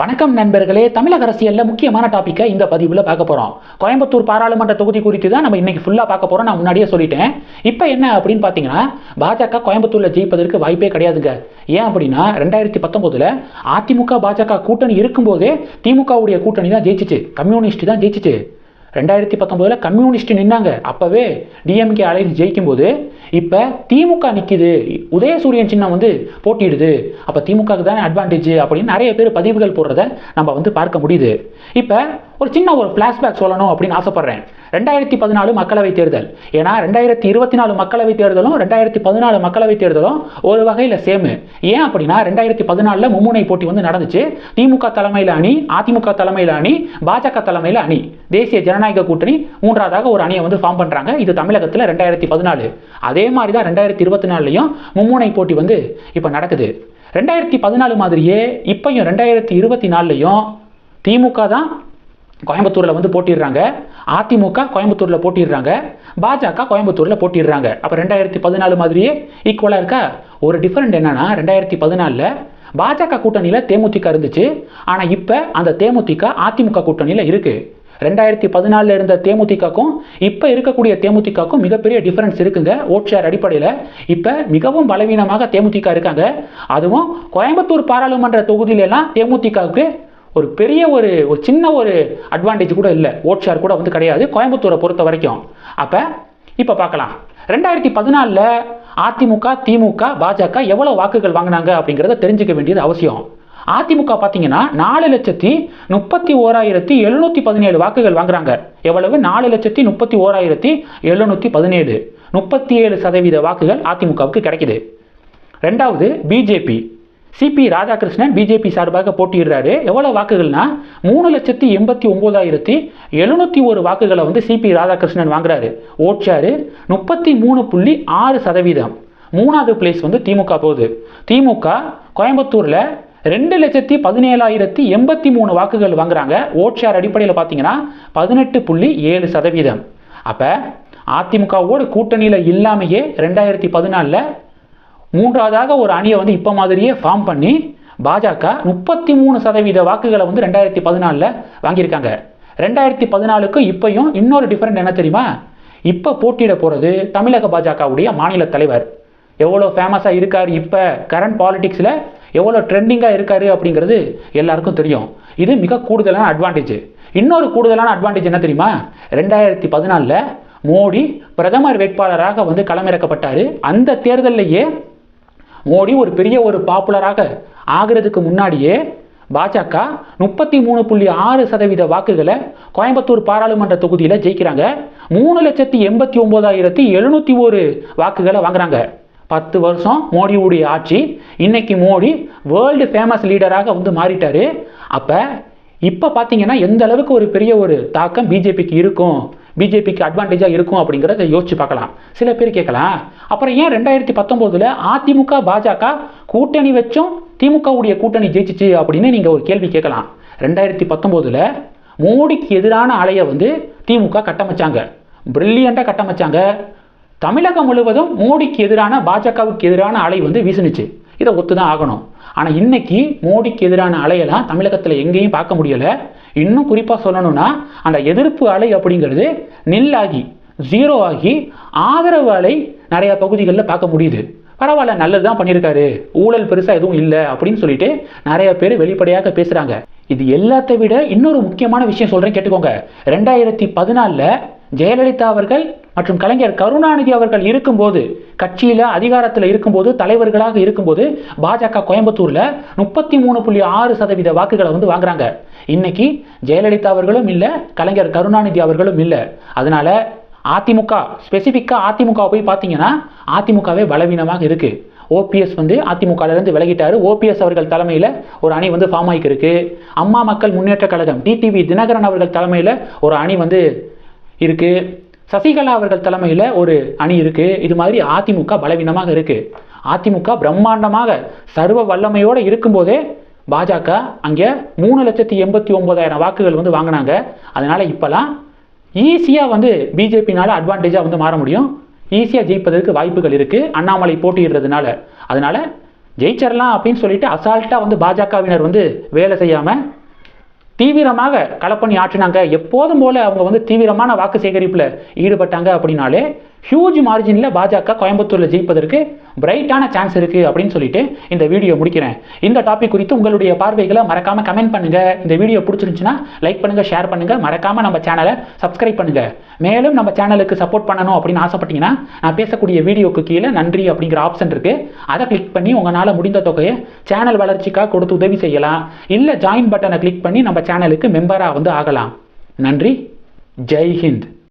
வணக்கம் நண்பர்களே. தமிழக அரசியலில் முக்கியமான டாப்பிக்கை இந்த பதிவில் பார்க்க போகிறோம் கோயம்புத்தூர் பாராளுமன்ற தொகுதி குறித்து தான் நம்ம இன்னைக்கு ஃபுல்லாக பார்க்க போகிறோம் நான் முன்னாடியே சொல்லிட்டேன். இப்போ என்ன அப்படின்னு பார்த்தீங்கன்னா பாஜக கோயம்புத்தூரில் ஜெயிப்பதற்கு வாய்ப்பே கிடையாதுங்க. ஏன் அப்படின்னா ரெண்டாயிரத்தி பத்தொம்போதில் அதிமுக பாஜக கூட்டணி இருக்கும்போதே திமுகவுடைய கூட்டணி தான் ஜெயிச்சிச்சு. கம்யூனிஸ்ட் தான் ஜெயிச்சிச்சு. ரெண்டாயிரத்தி பத்தொம்போதில் கம்யூனிஸ்ட் நின்னாங்க. அப்போவே டிஎம்கே அலைன்ஸ் ஜெயிக்கும்போது இப்போ திமுக நிற்கிது உதயசூரியன் சின்னம் வந்து போட்டியிடுது. அப்போ திமுகவுக்கு தானே அட்வான்டேஜ் அப்படின்னு நிறைய பேர் பதிவுகள் போடுறத நம்ம வந்து பார்க்க முடியுது. இப்போ ஒரு சின்ன ஒரு ஃப்ளாஷ்பேக் சொல்லணும் அப்படின்னு ஆசைப்பட்றேன். ரெண்டாயிரத்தி பதினாலு மக்களவைத் தேர்தல். ஏன்னா ரெண்டாயிரத்தி இருபத்தி நாலு மக்களவைத் தேர்தலும் ரெண்டாயிரத்தி பதினாலு மக்களவைத் தேர்தலும் ஒரு வகையில் சேமு. ஏன் அப்படின்னா ரெண்டாயிரத்தி பதினாலில் மும்முனை போட்டி வந்து நடந்துச்சு. திமுக தலைமையில் அணி அதிமுக தலைமையில் அணி பாஜக தலைமையில் அணி. தேசிய ஜனநாயக கூட்டணி மூன்றாவதாக ஒரு அணியை வந்து ஃபார்ம் பண்ணுறாங்க இது தமிழகத்தில் ரெண்டாயிரத்தி பதினாலு. அதே மாதிரி தான் ரெண்டாயிரத்தி இருபத்தி நாலுலையும் மும்முனை போட்டி வந்து இப்போ நடக்குது. ரெண்டாயிரத்தி பதினாலு மாதிரியே இப்பையும் ரெண்டாயிரத்தி இருபத்தி நாலுலையும் திமுக தான் கோயம்புத்தூரில் வந்து போட்டிடுறாங்க. அதிமுக கோயம்புத்தூரில் போட்டிடுறாங்க. பாஜக கோயம்புத்தூரில் போட்டிடுறாங்க. அப்போ ரெண்டாயிரத்தி பதினாலு மாதிரியே ஈக்குவலாக இருக்கா? ஒரு டிஃப்ரெண்ட் என்னன்னா ரெண்டாயிரத்தி பதினாலில் பாஜக கூட்டணியில் தேமுதிக இருந்துச்சு. ஆனால் இப்போ அந்த தேமுதிக அதிமுக கூட்டணியில் இருக்குது ரெண்டாயிரத்தி பதினாலில் இருந்த தேமுதிகக்கும் இப்போ இருக்கக்கூடிய தேமுதிகக்கும் மிகப்பெரிய டிஃபரன்ஸ் இருக்குங்க. ஓட் ஷேர் அடிப்படையில் இப்போ மிகவும் பலவீனமாக தேமுதிக இருக்காங்க. அதுவும் கோயம்புத்தூர் பாராளுமன்ற தொகுதியிலெல்லாம் தேமுதிகவுக்கு ஒரு பெரிய ஒரு ஒரு சின்ன ஒரு அட்வான்டேஜ் கூட இல்லை. ஓட் ஷேர் கூட வந்து கிடையாது. கோயம்புத்தூரை பொறுத்த வரைக்கும். அப்போ இப்போ பார்க்கலாம். ரெண்டாயிரத்தி பதினாலில் அதிமுக திமுக பாஜக எவ்வளோ வாக்குகள் வாங்கினாங்க அப்படிங்கிறத தெரிஞ்சுக்க வேண்டியது அவசியம். அதிமுக பார்த்தீங்கன்னா நாலு லட்சத்தி முப்பத்தி ஓராயிரத்தி எழுநூற்றி பதினேழு வாக்குகள் வாங்குறாங்க. எவ்வளவு? நாலு லட்சத்தி முப்பத்தி ஓராயிரத்தி எழுநூற்றி பதினேழு. முப்பத்தி ஏழு சதவீத வாக்குகள் அதிமுகவுக்கு கிடைக்குது. ரெண்டாவது பிஜேபி. சிபி ராதாகிருஷ்ணன் பிஜேபி சார்பாக போட்டியிடுறாரு. எவ்வளோ வாக்குகள்னா? மூணு லட்சத்தி எண்பத்தி ஒம்போதாயிரத்தி எழுநூற்றி ஒரு வாக்குகளை வந்து சிபி ராதாகிருஷ்ணன் வாங்குறாரு. ஓட்சாரு முப்பத்தி மூணு புள்ளி ஆறு சதவீதம். மூணாவது பிளேஸ் வந்து திமுக போகுது. திமுக கோயம்புத்தூரில் ரெண்டு லட்சத்தி பதினேழாயிரத்தி எண்பத்தி மூணு வாக்குகள் வாங்குறாங்க. ஓட்சார் அடிப்படையில் பார்த்தீங்கன்னா பதினெட்டு புள்ளி ஏழு சதவீதம். அப்போ அதிமுகவோட கூட்டணியில் இல்லாமையே ரெண்டாயிரத்தி பதினாலில் மூன்றாவதாக ஒரு அணியை வந்து இப்போ மாதிரியே ஃபார்ம் பண்ணி பாஜக முப்பத்தி மூணு சதவீத வாக்குகளை வந்து ரெண்டாயிரத்தி பதினாலில் வாங்கியிருக்காங்க. ரெண்டாயிரத்தி பதினாலுக்கு இப்பையும் இன்னொரு டிஃப்ரெண்ட் என்ன தெரியுமா? இப்போ போட்டியிட போகிறது தமிழக பாஜகவுடைய மாநில தலைவர். எவ்வளோ ஃபேமஸாக இருக்கார் இப்போ? கரண்ட் பாலிடிக்ஸில் எவ்வளோ ட்ரெண்டிங்காக இருக்காரு அப்படிங்கிறது எல்லாருக்கும் தெரியும். இது மிக கூடுதலான அட்வான்டேஜ் இன்னொரு கூடுதலான அட்வான்டேஜ் என்ன தெரியுமா? ரெண்டாயிரத்தி பதினாலில் மோடி பிரதமர் வேட்பாளராக வந்து களமிறக்கப்பட்டார். அந்த தேர்தலையே மோடி ஒரு பெரிய ஒரு பாப்புலராக ஆகிறதுக்கு முன்னாடியே பாஜக முப்பத்தி மூணு புள்ளி ஆறு சதவீத வாக்குகளை கோயம்புத்தூர் பாராளுமன்ற தொகுதியில் ஜெயிக்கிறாங்க. மூணு லட்சத்தி எண்பத்தி ஒம்போதாயிரத்தி எழுநூற்றி ஒரு வாக்குகளை வாங்குறாங்க. பத்து வருஷம் மோடியுடைய ஆட்சி. இன்னைக்கு மோடி வேர்ல்டு ஃபேமஸ் லீடராக வந்து மாறிட்டாரு. அப்போ இப்போ பார்த்தீங்கன்னா எந்த அளவுக்கு ஒரு பெரிய ஒரு தாக்கம் பிஜேபிக்கு இருக்கும்? பிஜேபிக்கு அட்வான்டேஜாக இருக்கும் அப்படிங்கிறத யோசிச்சு பார்க்கலாம். சில பேர் கேட்கலாம் அப்புறம் ஏன் ரெண்டாயிரத்தி பத்தொம்போதில் அதிமுக பாஜக கூட்டணி வச்சும் திமுகவுடைய கூட்டணி ஜெயிச்சிச்சு அப்படின்னு நீங்கள் ஒரு கேள்வி கேட்கலாம். ரெண்டாயிரத்தி பத்தொம்போதில் மோடிக்கு எதிரான அலையை வந்து திமுக கட்டமைச்சாங்க. பிரில்லியண்ட்டாக கட்டமைச்சாங்க. தமிழகம் முழுவதும் மோடிக்கு எதிரான பாஜகவுக்கு எதிரான அலை வந்து வீசுனுச்சு. இதை ஒத்து தான் ஆகணும். ஆனால் இன்னைக்கு மோடிக்கு எதிரான அலையெல்லாம் தமிழகத்தில் எங்கேயும் பார்க்க முடியலை. இன்னும் குறிப்பாக சொல்லணும்னா அந்த எதிர்ப்பு அலை அப்படிங்கிறது நில்லாகி ஜீரோ ஆகி ஆதரவு அலை நிறைய பகுதிகளில் பார்க்க முடியுது. பரவாயில்ல நல்லது தான் பண்ணியிருக்காரு. ஊழல் பெருசாக எதுவும் இல்லை அப்படின்னு சொல்லிட்டு நிறைய பேர் வெளிப்படையாக பேசுகிறாங்க இது எல்லாத்தை விட இன்னொரு முக்கியமான விஷயம் சொல்கிறேன் கேட்டுக்கோங்க. ரெண்டாயிரத்தி பதினாலில் ஜெயலலிதா அவர்கள் மற்றும் கலைஞர் கருணாநிதி அவர்கள் இருக்கும்போது கட்சியில் அதிகாரத்தில் இருக்கும்போது தலைவர்களாக இருக்கும்போது பாஜக கோயம்புத்தூரில் முப்பத்தி மூணு புள்ளி ஆறு சதவீத வாக்குகளை வந்து வாங்குறாங்க. இன்னைக்கு ஜெயலலிதா அவர்களும் இல்லை கலைஞர் கருணாநிதி அவர்களும் இல்லை. அதனால அதிமுக ஸ்பெசிஃபிக்காக அதிமுக போய் பார்த்தீங்கன்னா அதிமுகவே பலவீனமாக இருக்கு. ஓபிஎஸ் வந்து அதிமுகலேருந்து விலகிட்டார். ஓபிஎஸ் அவர்கள் தலைமையில் ஒரு அணி வந்து ஃபார்ம் ஆகிருக்கு அம்மா மக்கள் முன்னேற்ற கழகம் டிடிவி தினகரன் அவர்கள் தலைமையில் ஒரு அணி வந்து இருக்குது சசிகலா அவர்கள் தலைமையில் ஒரு அணி இருக்குது இது மாதிரி அதிமுக பலவீனமாக இருக்குது அதிமுக பிரம்மாண்டமாக சர்வ வல்லமையோடு இருக்கும்போதே பாஜக அங்கே மூணு லட்சத்தி எண்பத்தி ஒம்பதாயிரம் வாக்குகள் வந்து வாங்கினாங்க. அதனால் இப்போலாம் ஈஸியாக வந்து பிஜேபினால் அட்வான்டேஜாக வந்து மாற முடியும். ஈஸியாக ஜெயிப்பதற்கு வாய்ப்புகள் இருக்குது அண்ணாமலை போட்டியிடுறதுனால. அதனால் ஜெயிச்சிடலாம் அப்படின்னு சொல்லிட்டு அசால்ட்டாக வந்து பாஜகவினர் வந்து வேலை செய்யாமல் தீவிரமாக களப்பணி ஆற்றினாங்க. எப்போதும் போல அவங்க வந்து தீவிரமான வாக்கு சேகரிப்பில் ஈடுபட்டாங்க அப்படின்னாலே ஹியூஜ் மார்ஜினில் பாஜக கோயம்புத்தூரில் ஜெயிப்பதற்கு பிரைட்டான சான்ஸ் இருக்குது அப்படின்னு சொல்லிட்டு இந்த வீடியோ முடிக்கிறேன். இந்த டாபிக் குறித்து உங்களுடைய பார்வைகளை மறக்காமல் கமெண்ட் பண்ணுங்கள் இந்த வீடியோ பிடிச்சிருந்துச்சுன்னா லைக் பண்ணுங்கள் ஷேர் பண்ணுங்கள் மறக்காமல் நம்ம சேனலை சப்ஸ்கிரைப் பண்ணுங்கள் மேலும் நம்ம சேனலுக்கு சப்போர்ட் பண்ணணும் அப்படின்னு ஆசைப்பட்டீங்கன்னா நான் பேசக்கூடிய வீடியோக்கு கீழே நன்றி அப்படிங்கிற ஆப்ஷன் இருக்குது அதை கிளிக் பண்ணி உங்களால் முடிந்த தொகையை சேனல் வளர்ச்சிக்காக கொடுத்து உதவி செய்யலாம். இல்லை ஜாயின் பட்டனை கிளிக் பண்ணி நம்ம சேனலுக்கு மெம்பராக வந்து ஆகலாம். நன்றி. ஜெய் ஹிந்த்.